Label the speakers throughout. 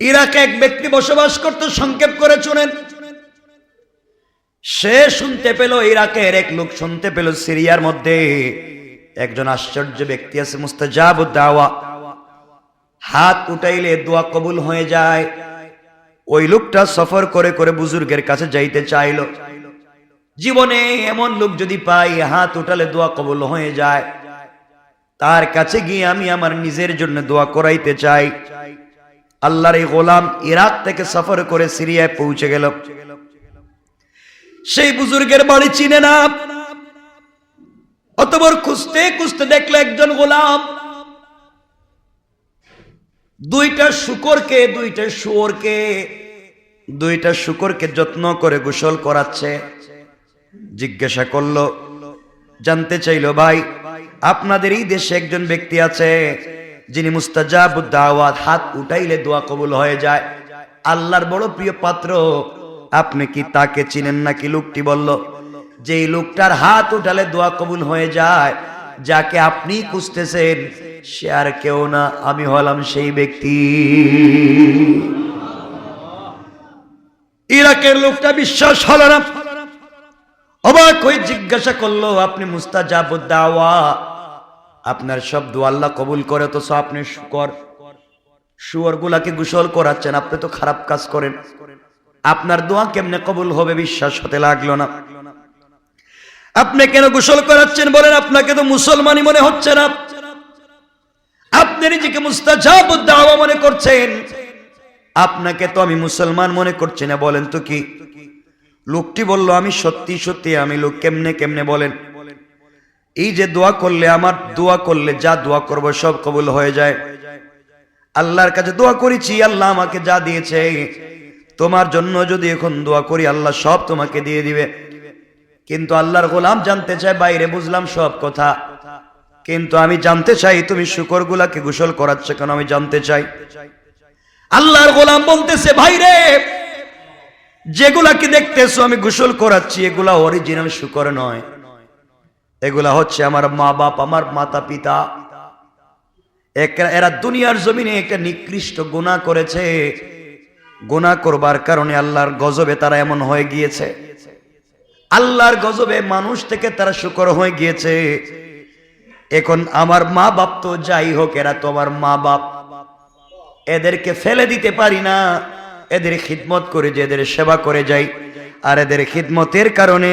Speaker 1: ইরাকে এক ব্যক্তি বসবাস করত সংক্ষেপ করে শুনেন। সে শুনতে পেল ইরাকের এক লোক, শুনতে পেল সিরিয়ার মধ্যে একজন আশ্চর্য ব্যক্তি আছে, মুস্তাজাব দাওয়া হাত উঠাইলে দোয়া কবুল হয়ে যায়। ওই লোকটা সফর করে করে বুজুর্গের কাছে যাইতে চাইল। জীবনে এমন লোক যদি পাই, হাত উঠালে দোয়া কবুল হয়ে যায়। তার কাছে গিয়ে আমি আমার নিজের জন্য দোয়া করাইতে চাই। আল্লাহর এই গোলাম ইরাক থেকে সফর করে সিরিয়ায় পৌঁছে গেল। সেই বুজুর্গের বাড়ি চিনে না। অতবর খুঁজতে খুঁজতে দেখল একজন গোলাম। দুইটা শুকরকে, দুইটা শুয়োরকে, দুইটা শুকরকে যত্ন করে গোসল করাচ্ছে। জিজ্ঞাসা করল, জানতে চাইলো ভাই আপনাদের এই দেশে একজন ব্যক্তি আছে যিনি মুস্তাজাব দাওয়াত হাত উঠাইলে দোয়া কবুল হয়ে যায়। আল্লাহর বড় প্রিয় পাত্র। আপনি কি তাকে চিনেন নাকি? লোকটি বলল যে লোকটার হাত উঠালে দোয়া কবুল হয়ে যায়, যাকে আপনি খুঁজতেছেন, সে আর কেউ না, আমি হলাম সেই ব্যক্তি। ইরাকের লোকটা বিশ্বাস হলো না। অবাক হয়ে জিজ্ঞাসা করল, আপনি মুস্তাজাব দাওয়া আপনার সব দোয়া আল্লাহ কবুল করে তো আপনি শুকর। শুয়ার গুলাকে গোসল করাচ্ছেন, আপনি তো খারাপ কাজ করেন। আপনার দোয়া কেমনে কবুল হবে বিশ্বাস হতে লাগল না। আপনি কেন গোসল করাচ্ছেন বলেন, আপনাকে তো মুসলমানই মনে হচ্ছে না। আপনি নিজেকে মুস্তাজাব দাওয়া মনে করছেন। আপনাকে তো আমি মুসলমান মনে করছি না, বলেন তো কি? লোকটি বলল, আমি সত্যি সত্যি আমি লোক কেমনে কেমনে বলেন? এই যে দোয়া করলে, আমার দোয়া করলে, যা দোয়া করব, সব কবুল হয়ে যায়। আল্লাহর কাছে দোয়া করেছি, আল্লাহ আমাকে যা দিয়েছে। তোমার জন্য যদি এখন দোয়া করি, আল্লাহ সব তোমাকে দিয়ে দিবে। কিন্তু আল্লাহর গোলাম জানতে চায়, বাইরে বুঝলাম সব কথা। কিন্তু আমি জানতে চাই, তুমি শুকর গুলাকে গোসল করাচ্ছ কেন, আমি জানতে চাই। আল্লাহর গোলাম বলতেছে, ভাইরে, যেগুলাকে দেখতেছো, আমি গোসল করাচ্ছি, এগুলা অরিজিনাল শুকর নয়। এগুলা হচ্ছে আমার মা বাপ, আমার মাতা পিতা। এরা দুনিয়ার জমিনে একটা নিকৃষ্ট গুণা করেছে। গুণা করবার কারণে আল্লাহর গজবে তারা এমন হয়ে গিয়েছে। আল্লাহর গজবে মানুষ থেকে তারা শুকর হয়ে গিয়েছে। এখন আমার মা বাপ তো যাই হোক, এরা তো আমার মা বাপ। এদেরকে ফেলে দিতে পারি না। এদের খিদমত করে যে এদের সেবা করে যাই। আর এদের খিদমতের কারণে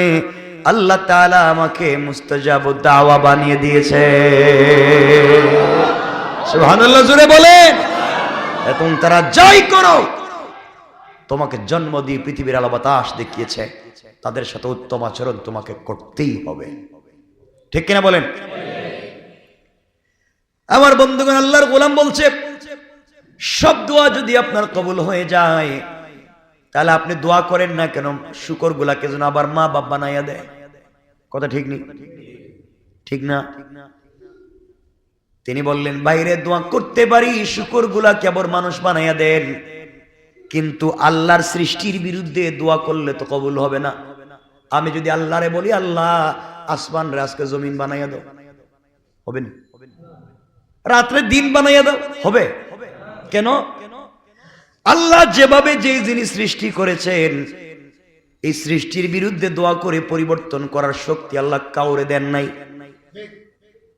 Speaker 1: আল্লাহ তাআলা আমাকে মুস্তাজাব দাওয়া বানিয়ে দিয়েছে। সুবহানাল্লাহ জুড়ে বলেন এখন তারা যাই করো, তোমাকে জন্ম দিয়ে পৃথিবীর আলো বাতাস দেখিয়েছে। তাদের সাথে উত্তম আচরণ তোমাকে করতেই হবে। ঠিক কিনা বলেন? আমার বন্ধুগণ, আল্লাহর গোলাম বলছে, সব দোয়া যদি আপনার কবুল হয়ে যায় তাহলে আপনি দোয়া করেন না কেন? শুকর গুলাকে যেন আবার মা বাপ বানাইয়া দেয়। কথা ঠিক নেই ঠিক না? তিনি বললেন, বাইরে দোয়া করতে পারি শুকর গুলাকে আবার মানুষ বানাইয়া দেন। কিন্তু আল্লাহর সৃষ্টির বিরুদ্ধে দোয়া করলে তো কবুল হবে না। আমি যদি আল্লাহরে বলি, আল্লাহ আসমান রাজকে জমিন বানাইয়া দাও। হবে না? রাত্রে দিন বানাইয়া দাও। হবে। কেন? আল্লাহ যেভাবে যে জিনিস সৃষ্টি করেছেন, এই সৃষ্টির বিরুদ্ধে দোয়া করে পরিবর্তন করার শক্তি আল্লাহ কাউরে দেন নাই।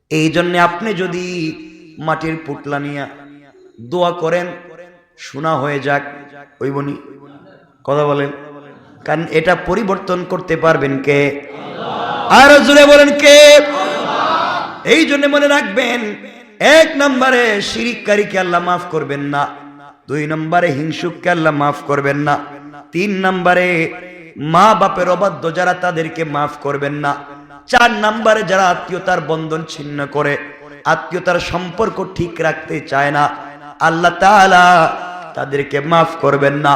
Speaker 1: এই জন্য আপনি যদি মাটির পুটলা নিয়ে দোয়া করেন, শোনা হয়ে যাক। ওই বনি, কথা বলেন। কারণ এটা পরিবর্তন করতে পারবেন কে? আর জুড়ে বলেন কে? এই জন্য মনে রাখবেন, এক নম্বরে শিরিককারীকে আল্লাহ মাফ করবেন না। দুই নম্বরে হিংসুককে আল্লাহ মাফ করবেন না। তিন নম্বরে মা বাপের অবাধ্য যারা তাদেরকে মাফ করবেন না। চার নম্বরে যারা আত্মীয়তার বন্ধন ছিন্ন করে, আত্মীয়তার সম্পর্ক ঠিক রাখতে চায় না, আল্লাহ তাআলা তাদেরকে মাফ করবেন না।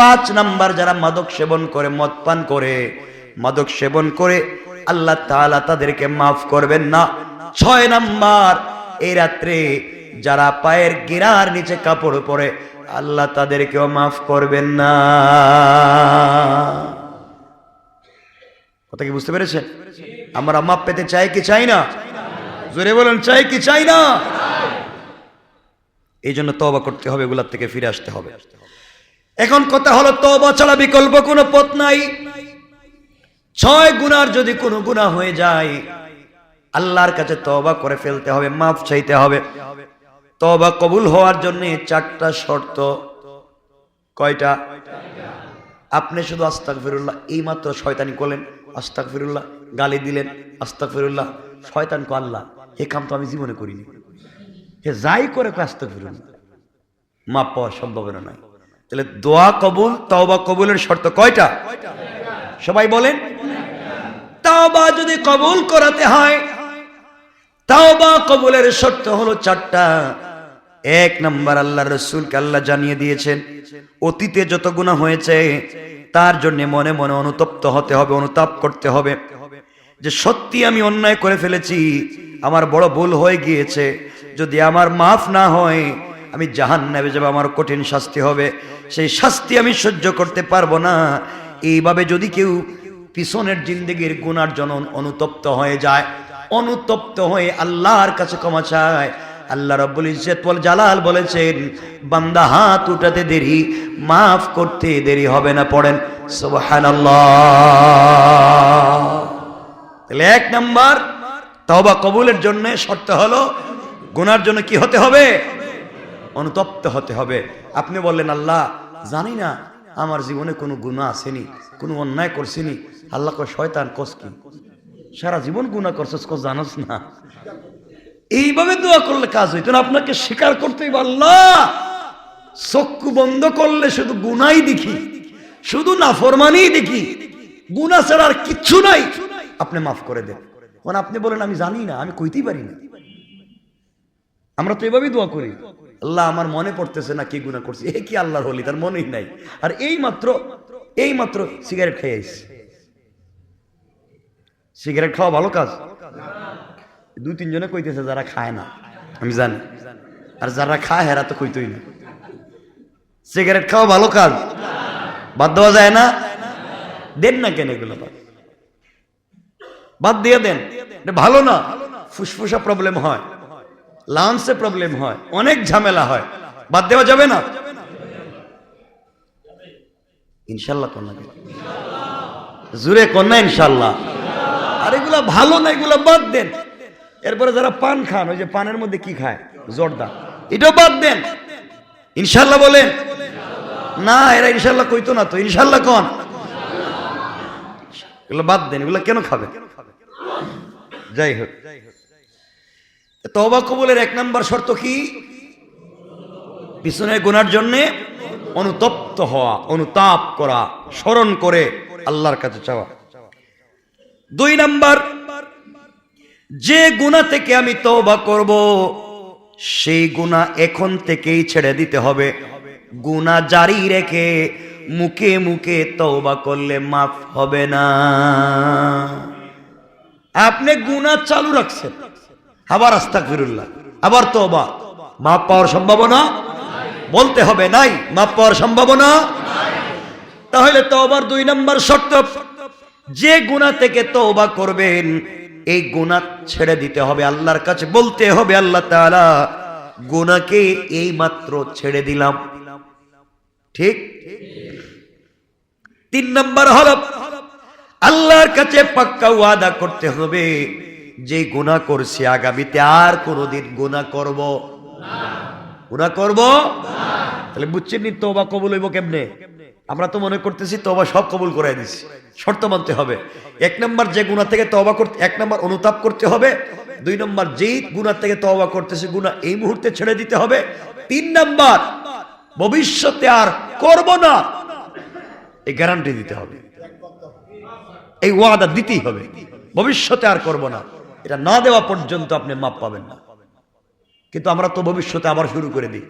Speaker 1: পাঁচ নাম্বার যারা মাদক সেবন করে, মদ পান করে, মাদক সেবন করে, আল্লাহ তাআলা তাদেরকে মাফ করবেন না। ছয় নাম্বার, এই রাত্রে যারা পায়ের গিরার নিচে কাপড় পরে আল্লাহ তাদেরকেও মাফ করবেন না। কথা কি বুঝতে পেরেছেন? আমরা মাপ পেতে চাই কি চাই না? জোরে বলেন, চাই কি চাই না? এই জন্য তবা করতে হবে, এগুলার থেকে ফিরে আসতে হবে। এখন কথা হলো তবা ছাড়া বিকল্প কোনো পথ নাই। ছয় গুনার যদি কোনো গুণা হয়ে যায়, আল্লাহর কাছে তবা করে ফেলতে হবে, মাফ চাইতে হবে। তবা কবুল হওয়ার জন্য চারটা শর্ত। কয়টা? আপনি শুধু আস্তাক ফিরুল্লাহ এই মাত্র শয়তানি করলেন আস্তাক ফিরুল্লাহ গালি দিলেন আস্তাক ফিরুল্লাহ শয়তান কো আল্লাহ, এ কাম তো আমি জীবনে করিনি। হে যাই করে আস্তাক ফিরুল্লাহ মাপ পাওয়ার সম্ভাবনা নাই। তাহলে দোয়া কবুল, তওবা কবুলের শর্ত কয়টা? সবাই বলেন, তাওবা যদি কবুল করাতে হয়, তাওবা কবুলের শর্ত হলো চারটা। এক নম্বর আল্লাহ রসুলকে আল্লাহ জানিয়ে দিয়েছেন, অতীতে যত গুণা হয়েছে, তার জন্য মনে মনে অনুতপ্ত হতে হবে, অনুতাপ করতে হবে। যে সত্যি আমি অন্যায় করে ফেলেছি, আমার বড় ভুল হয়ে গিয়েছে, যদি আমার মাফ না হয়, আমি জাহান নেবে যাবে, আমার কঠিন শাস্তি হবে। সেই শাস্তি আমি সহ্য করতে পারব না। এইভাবে যদি কেউ পিছনের জিন্দগির গুণার জন্য অনুতপ্ত হয়ে যায়, অনুতপ্ত হয়ে আল্লাহর কাছে ক্ষমা চায় আল্লাহ রব্বুল ইজ্জত বল জালাল বলেছেন, বান্দা হাত উঠাতে দেরি, মাফ করতে দেরি হবে না, পড়েন। সুবহানাল্লাহ। তাহলে এক নাম্বার, তওবা কবুলের জন্য শর্ত হলো, গুনার জন্য কি হতে হবে? অনুতপ্ত হতে হবে। আপনি বললেন, আল্লাহ, জানি না, আমার জীবনে কোনো গুণা আসেনি, কোনো অন্যায় করছিনি। আল্লাহ কয়, শয়তান, কস কি? সারা জীবন গুণা করছস, কস জানোস না। এইভাবে দোয়া করলে কাজ হইতো না। আপনাকে স্বীকার করতেই আল্লাহ, চক্ষু বন্ধ করলে শুধু গুনাই দেখি, শুধু নাফরমানি দেখি। গুনা ছাড়া আর কিচ্ছু নাই। আপনি মাফ করে দেন। মানে আপনি বলেন, আমি জানি না, আমি কইতেই পারি না। আমরা তো এভাবেই দোয়া করি। আল্লাহ আমার মনে পড়তেছে না কি গুণা করছি। এ কি আল্লাহর হলি তার মনেই নাই। আর এই মাত্র এই মাত্র সিগারেট খেয়ে আইস সিগারেট খাওয়া ভালো কাজ? দুই তিনজনে কইতেছে, যারা খায় না। আমি জানি। আর যারা খায়, হেরা তো কইতই না। সিগারেট খাওয়া ভালো কাজ। বাদ দেওয়া যায় না। দেন না কেন এগুলো বাদ? দিয়ে দেন। ভালো না। ফুসফুসা প্রবলেম হয়। লাংসে প্রবলেম হয়। অনেক ঝামেলা হয়। বাদ দেওয়া যাবে না? ইনশাল্লাহ কন্যা জুড়ে কন্যা ইনশাল্লাহ। আর এগুলা ভালো না, এগুলা বাদ দেন। এরপরে যারা পান খান, ওই যে পানের মধ্যে কি খায়? জর্দা এটাও বাদ দেন। ইনশাল্লাহ বলেন। না, এরা ইনশাল্লাহ কইতো না তো। ইনশাল্লাহ কন? এগুলো বাদ দেন, এগুলো কেন খাবে? যাই হোক। তবা কবুলের এক নাম্বার শর্ত কি? পিছনে গোনার জন্য অনুতপ্ত হওয়া, অনুতাপ করা, স্মরণ করে আল্লাহর কাছে চাওয়া। দুই নাম্বার যে গুণা থেকে আমি তওবা করব, সেই গুণা এখন থেকেই ছেড়ে দিতে হবে। গুণা জারি রেখে মুখে মুখে তওবা করলে মাফ হবে না। আপনি গুণা চালু রাখছেন। আবার আস্তাক ফিরুল্লাহ আবার তওবা। মাপ পাওয়ার সম্ভাবনা বলতে হবে নাই। মাপ পাওয়ার সম্ভাবনা তাহলে তওবার দুই নম্বর শর্ত, যে গুণা থেকে তওবা করবেন এই গুণা ছেড়ে দিতে হবে আল্লাহর কাছে, বলতে হবে আল্লাহ তাআলা গুনাহকে এই মাত্র ছেড়ে দিলাম। ঠিক? তিন নম্বর হল, আল্লাহর কাছে পাক্কা ওয়াদা করতে হবে যে গুণা করছি আগামীতে আর কোনোদিন গুণা করব গুণা করব তাহলে বুঝছেন নি তোবা কবুল হইব কেমনে? আমরা তো মনে করতেছি তোবা সব কবুল করে দিছি। শর্ত মানতে হবে। এক নম্বর যে গুণা থেকে তবা করতে এক নম্বর অনুতাপ করতে হবে। দুই নম্বর যেই গুণা থেকে তবা করতেছে গুণা এই মুহূর্তে ছেড়ে দিতে হবে। তিন নম্বর, ভবিষ্যতে আর করব না। এই গ্যারান্টি দিতে হবে। এই ওয়াদা দিতেই হবে। ভবিষ্যতে আর করব না। এটা না দেওয়া পর্যন্ত আপনি মাপ পাবেন না। কিন্তু আমরা তো ভবিষ্যতে আবার শুরু করে দিই।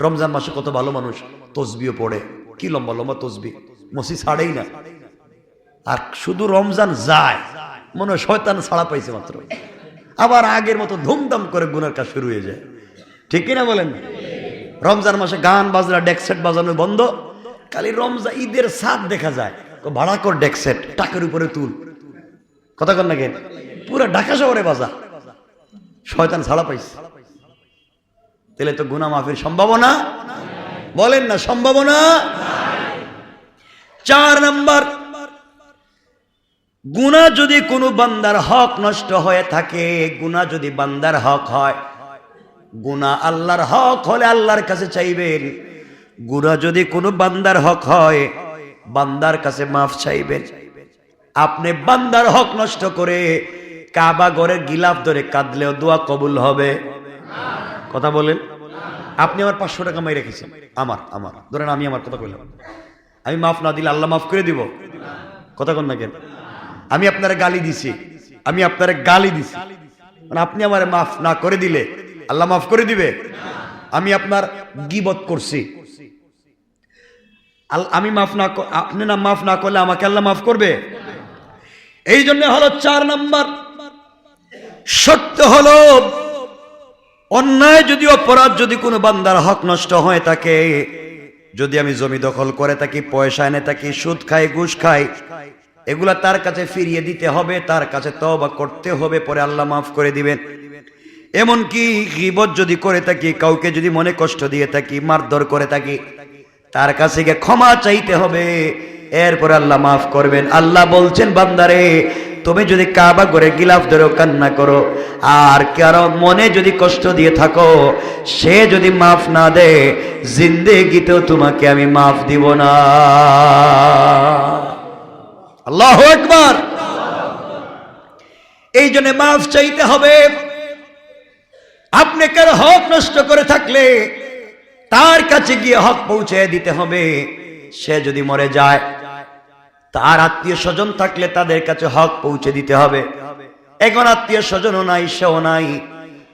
Speaker 1: রমজান মাসে কত ভালো মানুষ তসবিও পড়ে। কি লম্বা লম্বা তসবি? মসি ছাড়েই না। আর শুধু রমজান যায়, মনে হয় শয়তান ছাড়া পাইছে মাত্র। আবার আগের মতো ধুমধাম করে গুনার কাজ শুরু হয়ে যায়। ঠিক কিনা বলেন? রমজান মাসে গান বাজনা ডেকসেট বাজানো বন্ধ। খালি রমজান ঈদের সাদ দেখা যায়। ভাড়া কর ডেকসেট টাকার উপরে তুল। কথা কর না কেন? পুরো ঢাকা শহরে বাজা। শয়তান ছাড়া পাইছে। তাহলে তো গুনা মাফির সম্ভাবনা বলেন না, সম্ভাবনা? চার নাম্বার গুণা যদি কোনো বান্দার হক নষ্ট হয়ে থাকে গুণা যদি বান্দার হক হয় গুণা আল্লাহর হক হলে আল্লাহর কাছে চাইবেন গুণা যদি কোনো বান্দার হক হয়, বান্দার কাছে মাফ চাইবেন। আপনি বান্দার হক নষ্ট করে কাবা ঘরের গিলাফ ধরে কাঁদলেও দোয়া কবুল হবে। কথা বলেন। আপনি আমার পাঁচশো টাকা মাই রেখেছেন আমার আমার। ধরেন আমি আমার কথা কইলাম। আমি মাফ না দিলে আল্লাহ মাফ করে দিব। কথা কন না কেন? আমি আপনারে গালি দিছি। আমি আপনারে গালি দিছি। মানে আপনি আমার মাফ না করে দিলে আল্লাহ মাফ করে দিবে। আমি আপনার গিবত করছি। আমি মাফ না আপনি না মাফ না করলে আমাকে আল্লাহ মাফ করবে? এই জন্য হলো চার নাম্বার। সত্য হলো অন্যায় যদি অপরাধ যদি কোনো বান্দার হক নষ্ট হয় তাকে যদি আমি জমি দখল করে থাকি, পয়সা এনে থাকি, সুদ খাই, ঘুষ খাই, এগুলা তার কাছে ফিরিয়ে দিতে হবে, তার কাছে তওবা করতে হবে, পরে আল্লাহ মাফ করে দিবেন। এমনকি গিবত যদি করে থাকি, কাউকে যদি মনে কষ্ট দিয়ে থাকি, মারধর করে থাকি, তার কাছে গিয়ে ক্ষমা চাইতে হবে, এরপর আল্লাহ মাফ করবেন। আল্লাহ বলছেন, বান্দারে তুমি যদি কাবা করে গিলাফ ধরো, কান্না করো, আর কারও মনে যদি কষ্ট দিয়ে থাকো, সে যদি মাফ না দে, জিন্দেগিতেও তোমাকে আমি মাফ দিব না। আল্লাহ একবার এই জন্য মাফ চাইতে হবে। আপনি কারও হক নষ্ট করে থাকলে তার কাছে গিয়ে হক পৌঁছে দিতে হবে। সে যদি মরে যায় তার আত্মীয় স্বজন থাকলে তাদের কাছে হক পৌঁছে দিতে হবে। এখন আত্মীয় স্বজনও নাই, সেও নাই।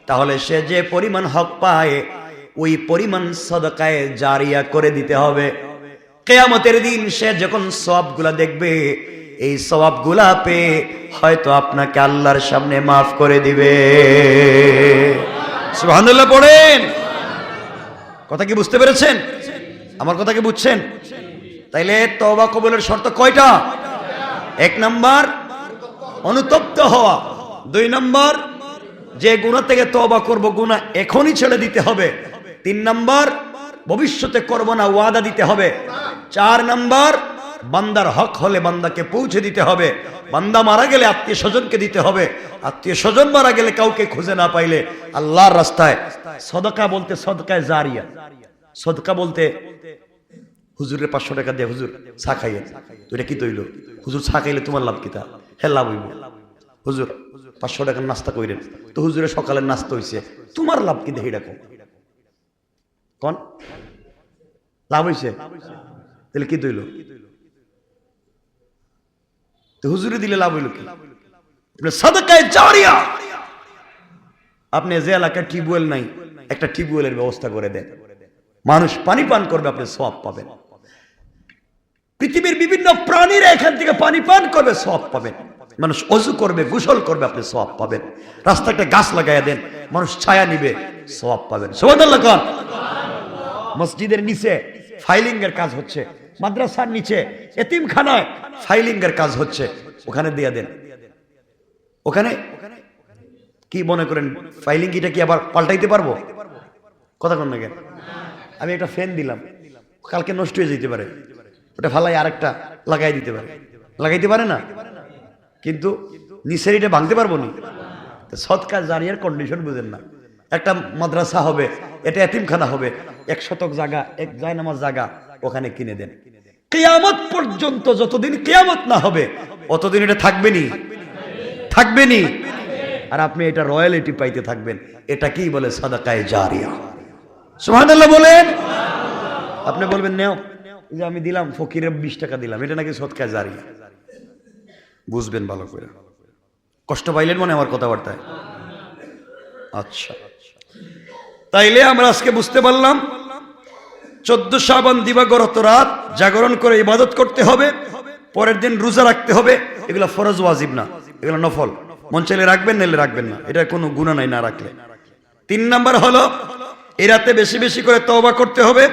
Speaker 1: তাহলে সে যে পরিমাণ হক পায়, ওই পরিমাণ সদকায় জারিয়া করে দিতে হবে। কেয়ামতের দিন সে যখন সবগুলা দেখবে, এই সবাবগুলা পেয়ে হয়তো আপনাকে আল্লাহর সামনে মাফ করে দিবে। পড়েন। কথা কি বুঝতে পেরেছেন? আমার কথা কি বুঝছেন? তাইলে তওবা কবুলের শর্ত কয়টা? এক নাম্বার, অনুতপ্ত হওয়া। দুই নাম্বার, যে গুণা থেকে তওবা করব গুণা এখনই ছেড়ে দিতে হবে। তিন নাম্বার, ভবিষ্যতে করব না, ওয়াদা দিতে হবে। চার নাম্বার, বান্দার হক হলে বান্দাকে পৌঁছে দিতে হবে। বান্দা মারা গেলে আত্মীয় স্বজনকে দিতে হবে। আত্মীয় স্বজন মারা গেলে কাউকে খুঁজে না পাইলে আল্লাহর রাস্তায় সদকা বলতে সদকায় জারিয়া। সদকা বলতে হুজুরের পাঁচশো টাকা দিয়ে হুজুর চা খাইয়ে তো এটা কি তৈল? হুজুর চা খাইলে তোমার লাভ কিতা হ্যাঁ লাভ হইব। হুজুর, পাঁচশো টাকার নাস্তা কইরেন। তো হুজুরের সকালের নাস্তা হইছে। তোমার লাভ কি দেখি ডাকো কন? লাভ হইছে? তাহলে কি তৈল? তো হুজুরে দিলে লাভ হইল কি? আপনি যে এলাকায় টিউবওয়েল নাই, একটা টিউবওয়েলের ব্যবস্থা করে দেন। মানুষ পানি পান করবে, আপনি সব পাবেন। পৃথিবীর বিভিন্ন প্রাণীরা এখান থেকে পানি পান করবে সব পাবেন। মানুষ অজু করবে, গোসল করবে, আপনি সব পাবেন। রাস্তা একটা গাছ লাগাইয়া দেন, মানুষ ছায়া নিবে সব পাবেন। মসজিদের নিচে ফাইলিং এর কাজ হচ্ছে, মাদ্রাসার নিচে এতিমখানায় ফাইলিং এর কাজ হচ্ছে, ওখানে দিয়ে দেন। ওখানে? কি মনে করেন, ফাইলিং কিটা কি আবার পাল্টাইতে পারব? কথা কোন কেন? আমি একটা ফ্যান দিলাম, কালকে নষ্ট হয়ে যেতে পারে। ওটা ফালাই আরেকটা লাগাই দিতে পারে। লাগাইতে পারে না? কিন্তু নিচের এটা ভাঙতে পারব নি? তো সৎকা জারিয়ার কন্ডিশন বুঝেন না। একটা মাদ্রাসা হবে এটা এতিমখানা হবে, এক শতক জায়গা, এক জায়নামাজ জায়গা ওখানে কিনে দেন। কেয়ামত পর্যন্ত যতদিন কেয়ামত না হবে, অতদিন এটা থাকবেনি থাকবেনি আর আপনি এটা রয়্যালিটি পাইতে থাকবেন। এটা কি বলে? সাদাকায় জারিয়া। সুবহানাল্লাহ বলেন। আপনি বলবেন, নেও। যে আমি দিলাম, ফকিরে বিশ টাকা দিলাম, এটা নাকি সৎকায় জারি? বুঝবেন ভালো করে। কষ্ট পাইলেন মনে আমার কথাবার্তায়? আচ্ছা। তাইলে আমরা আজকে বুঝতে পারলাম, চোদ্দ শ্রাবণ দিবাগরত রাত জাগরণ করে ইবাদত করতে হবে, পরের দিন রোজা রাখতে হবে, এগুলো ফরজ ওয়াজিব না, এগুলো নফল। মন চাইলে রাখবেন, নাইলে রাখবেন না, এটা কোনো গুণা নাই না রাখলে। তিন নাম্বার হলো এই রাতে বেশি বেশি করে তওবা করতে হবে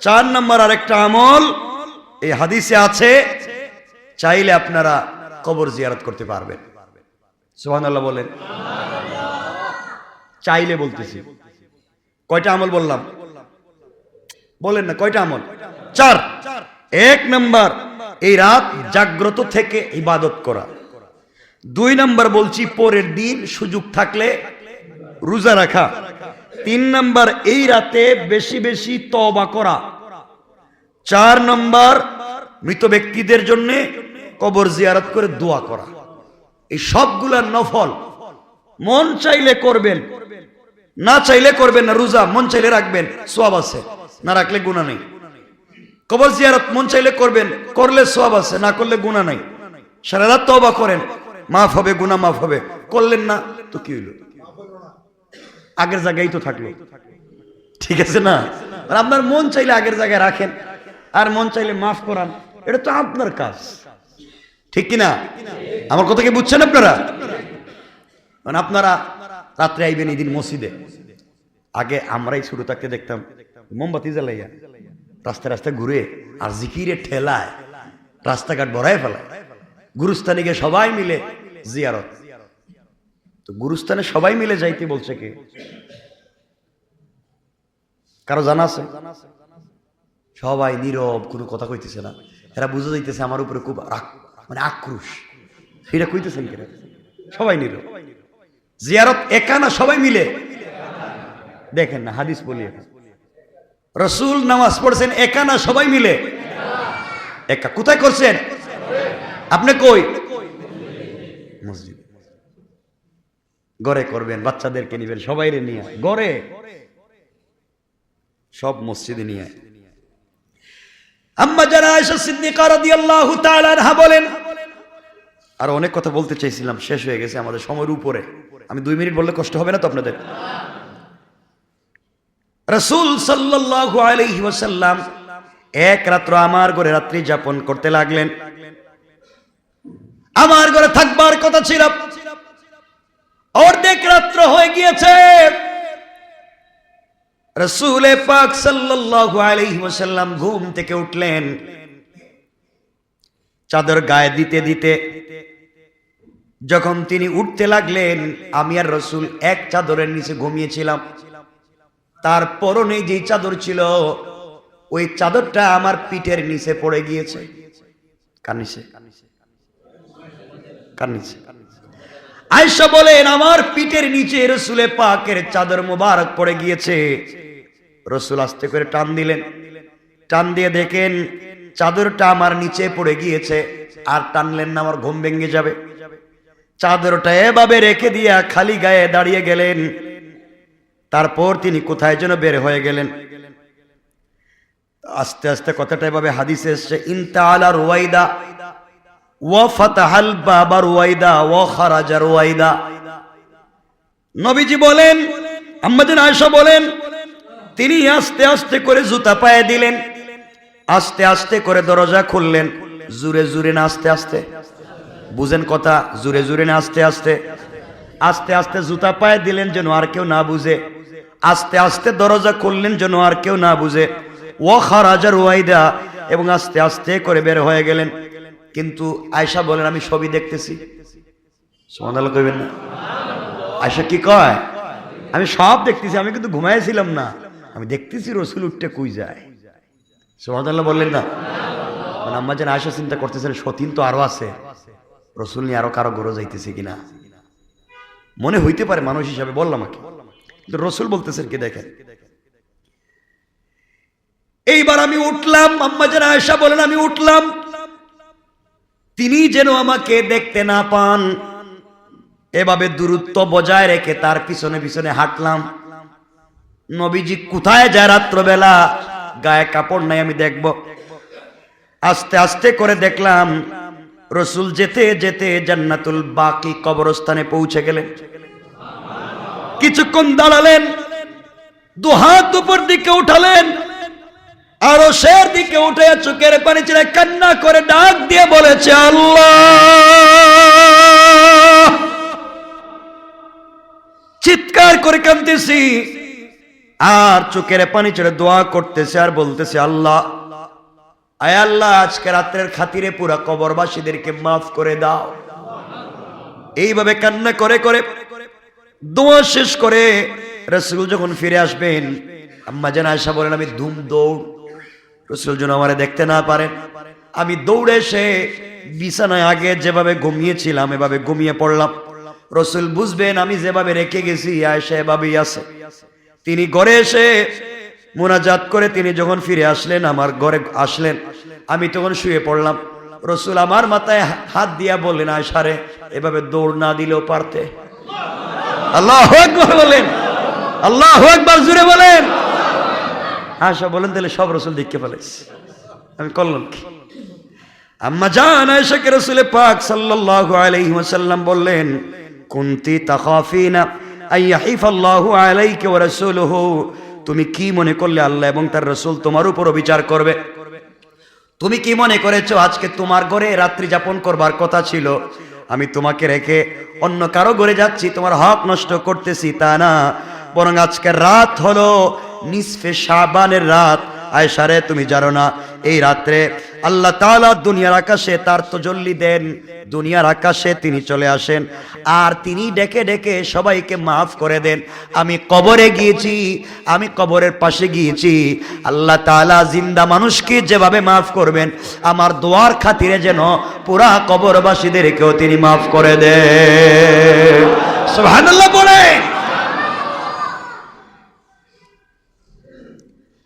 Speaker 1: চার নাম্বার আরেকটা আমল, এই হাদিসে আছে, চাইলে আপনারা কবর জিয়ারত করতে পারবেন। সুবহানাল্লাহ বলেন। চাইলে বলতেছি। কয়টা আমল বললাম? বলেন না, কয়টা আমল? চার। এক নম্বর, এই রাত জাগ্রত থেকে ইবাদত করা। দুই নম্বর বলছি, পরের দিন সুযোগ থাকলে রোজা রাখা। তিন নাম্বার, এই রাতে বেশি বেশি তবা করা। চার নম্বর, মৃত ব্যক্তিদের জন্য কবর জিয়ারত করে দোয়া করা। এই সবগুলার নফল। মন চাইলে করবেন, না চাইলে করবেন না, রোজা মন চাইলে রাখবেন সব আছে, না রাখলে গুণা নেই। কবর জিয়ারত মন চাইলে করবেন, করলে সব আছে, না করলে গুণা নাই। সারা রাত তওবা করেন, মাফ হবে গুণা মাফ হবে, করলেন না তো কি হইল? আগের জায়গায় তো থাকল। ঠিক আছে না? আপনার মন চাইলে আগের জায়গায় রাখেন, আর মন চাইলে মাফ করান। এটা তো আপনার কাজ। ঠিক কিনা? আমার কথা কি বুঝছেন আপনারা? মানে আপনারা রাত্রে আইবেন এই দিন মসজিদে। আগে আমরাই শুরু থাকতে দেখতাম, মোমবাতি জ্বালাইয়া রাস্তায় রাস্তায় ঘুরে আর জিকিরে ঠেলায়, রাস্তাঘাট ভরায় ফেলায়। গুরুস্থানে গিয়ে সবাই মিলে জিয়ারত। তো গুরুস্থানে সবাই মিলে যাইতে বলছে কে? কারও জানা আছে? সবাই নীরব, কোনো কথা কইতেছে না। এরা বুঝে যাইতেছে আমার উপরে খুব মানে আক্রোশ। সেটা কইতেছেন কেন সবাই নীরব। জিয়ারত একা না সবাই মিলে? দেখেন না, হাদিস বলি রসুল নামাজ পড়ছেন, একা না সবাই মিলে? একা। কোথায় করছেন? আপনি কই? মসজিদ। গড়ে করবেন, বাচ্চাদেরকে নিবেন সবাই নিয়ে গড়ে। সব মসজিদে নিয়ে আম্মা জানা আয়েশা সিদ্দিকা রাদিয়াল্লাহু তাআলা আনহা বলেন, আর অনেক কথা বলতে চাইছিলাম, শেষ হয়ে গেছে আমাদের সময়ের উপরে। আমি দুই মিনিট বললে কষ্ট হবে না তো আপনাদের? রসুল সাল্লাল্লাহু আলাইহি ওয়াসাল্লাম এক রাত্র আমার ঘরে রাত্রি যাপন করতে লাগলেন। আমার ঘরে থাকবার কথা ছিল। অর্ধেক রাত্র হয়ে গিয়েছে। রসুল পাক ওয়াসাল্লাম ঘুম থেকে উঠলেন। চাদর গায়ে দিতে দিতে যখন তিনি উঠতে লাগলেন, আমি আর রসুল এক চাদরের নিচে ঘুমিয়েছিলাম। তার পরনে যে চাদর ছিল, ওই চাদরটা আমার পিঠের নিচে পড়ে গিয়েছে। নিচে? কার নিচে? আয়সা বলেন, আমার পিঠের নিচে রসুলে পাকের চাদর মোবারক পড়ে গিয়েছে। রসুল আস্তে করে টান দিলেন। টান দিয়ে দেখেন, চাদরটা আমার নিচে পড়ে গিয়েছে। আর টানলেন না, আমার ঘুম ভেঙে যাবে। চাদরটা এভাবে রেখে দিয়া খালি গায়ে দাঁড়িয়ে গেলেন। তারপর তিনি কোথায় যেন বের হয়ে গেলেন। আস্তে আস্তে কথাটা এভাবে হাদিসে এসছে ওয়া খারাজা রুয়াইদা নবীজি বলেন আম্মাদিন আয়েশা বলেন, তিনি আস্তে আস্তে করে জুতা পায়ে দিলেন, আস্তে আস্তে করে দরজা খুললেন জুরে জুরে না আস্তে আস্তে। বুঝেন কথা জুরে জুরে না আস্তে আস্তে। আস্তে আস্তে জুতা পায়ে দিলেন যেন আর কেউ না বুঝে। আস্তে আস্তে দরজা খুললেন যেন আর কেউ না বুঝে। ও খারাজার ওয়াইদা, এবং আস্তে আস্তে করে বের হয়ে গেলেন। কিন্তু আয়সা বলেন, আমি সবই দেখতেছি। সমাধান কইবেন না। আয়সা কি কয়? আমি সব দেখতেছি, আমি কিন্তু ঘুমাইছিলাম না। আমি দেখতেছি রসুল উঠতে কই যায়। বললেন না। মানে আম্মা যেন আয়সা চিন্তা করতেছেন, সতীন তো আরও আছে। রসুল নিয়ে আরও কারও গরো যাইতেছে কিনা? মনে হইতে পারে মানুষ হিসাবে বললাম আমাকে। কিন্তু রসুল বলতেছেন কি দেখেন? এইবার আমি উঠলাম, আম্মা যেন আয়সা বলেন, আমি উঠলাম। তিনি যেন আমাকে দেখতে না পান। এভাবে দূরত্ব বজায় রেখে তার পিছনে পিছনে হাঁটলাম। নবীজি কোথায় যায় রাত্রবেলা? গায়ে কাপড় নাই, আমি দেখব। আস্তে আস্তে করে দেখলাম, রসুল যেতে যেতে জান্নাতুল বাকি কবরস্থানে পৌঁছে গেলেন। কিছুক্ষণ দাঁড়ালেন, দু হাত উপর দিকে উঠালেন দিকে উঠে চোখের পানি ছেড়ে কান্না করে ডাক দিয়ে বলেছে, আল্লাহ! চিৎকার করে কাঁদতেছি। আর চোখের পানি ছেড়ে দোয়া করতেছে আর বলতেছে, আল্লাহ, আয় আল্লাহ, আজকে রাত্রের খাতিরে পুরা কবরবাসীদেরকে মাফ করে দাও। এইভাবে কান্না করে করে দোয়া শেষ করে রসুল যখন ফিরে আসবেন, আম্মা যেন আয়সা বলেন, আমি ধুম দৌড় রসুল যেন আমারে দেখতে না পারেন। আমি দৌড়ে এসে বিছানায় আগে যেভাবে ঘুমিয়েছিলাম, এভাবে ঘুমিয়ে পড়লাম। রসুল বুঝবেন আমি যেভাবে রেখে গেছি আয়সা এভাবেই আছে। তিনি ঘরে এসে মোনাজাত করে তিনি যখন ফিরে আসলেন, আমার ঘরে আসলেন। আমি তখন শুয়ে পড়লাম। রসুল আমার মাথায় হাত দিয়া বললেন আয়সারে এভাবে দৌড় না দিলেও পারতে। আল্লাহ বলেন। আল্লাহ একবার জুড়ে বলেন। আশা বলেন, তাহলে সব রসুল দেখতে ফেলেছি আমি করলাম কি? আম্মা জান আয়েশাকে রসুলে পাক সাল্লাল্লাহু আলাইহি ওয়াসাল্লাম বললেন, কুনতি তাখাফিনা আইয়াহিফাল্লাহু আলাইকা ওয়া রাসূলুহু। তুমি কি মনে করলে আল্লাহ এবং তার রাসূল তোমার উপর বিচার করবে? তুমি কি মনে করেছ আজকে তোমার ঘরে রাত্রি যাপন করবার কথা ছিল? আমি তোমাকে রেখে অন্য কারও ঘরে যাচ্ছি, তোমার হক নষ্ট করতেছি তা না, বরং আজকে রাত হলো নিসফে শাবানের রাত। আয়সারে তুমি জানো না, এই রাত্রে আল্লাহ তাআলা দুনিয়ার আকাশে তার তজল্লি দেন। দুনিয়ার আকাশে তিনি চলে আসেন আর তিনি ডেকে ডেকে সবাইকে মাফ করে দেন। আমি কবরে গিয়েছি, আমি কবরের পাশে গিয়েছি। আল্লাহ তাআলা জিন্দা মানুষকে যেভাবে মাফ করবেন, আমার দোয়ার খাতিরে যেন পুরা কবরবাসীদেরকেও তিনি মাফ করে দেন। সুবহানাল্লাহ বলে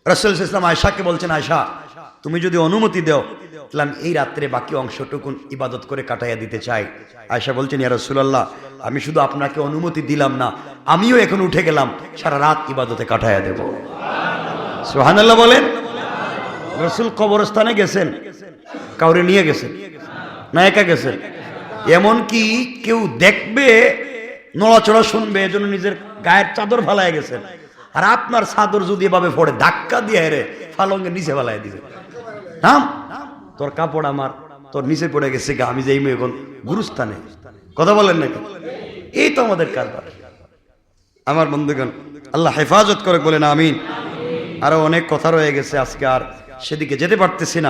Speaker 1: রসুল ইসলাম আয়সাকে বলছেন আয়সা তুমি যদি অনুমতি দাও, তাহলে আমি এই রাত্রে বাকি অংশটুকুন ইবাদত করে কাটাইয়া দিতে চাই। আয়সা বলছেন, ইয়া রসুল্লাহ আমি শুধু আপনাকে অনুমতি দিলাম না, আমিও এখন উঠে গেলাম, সারা রাত ইবাদতে কাটাইয়া দেব। সোহানাল্লাহ বলেন, রসুল কবরস্থানে গেছেন, কাউরে নিয়ে গেছেন না একা গেছেন এমন কি কেউ দেখবে, নড়াচড়া শুনবে, এজন্য নিজের গায়ের চাদর ফালায় গেছেন। আর আপনার চাদর যদি এভাবে পড়ে, ধাক্কা দিয়ে রে ফালঙ্গে নিচে ফালাই দিবে। নাম? তোর কাপড় আমার, তোর নিচে পড়ে গেছে গা, আমি যে এখন গুরুস্থানে। কথা বলেন নাকি? এই তো আমাদের কারবার। আমার বন্ধুগণ, আল্লাহ হেফাজত করে বলেন আমিন। আরও অনেক কথা রয়ে গেছে আজকে, আর সেদিকে যেতে পারতেছি না।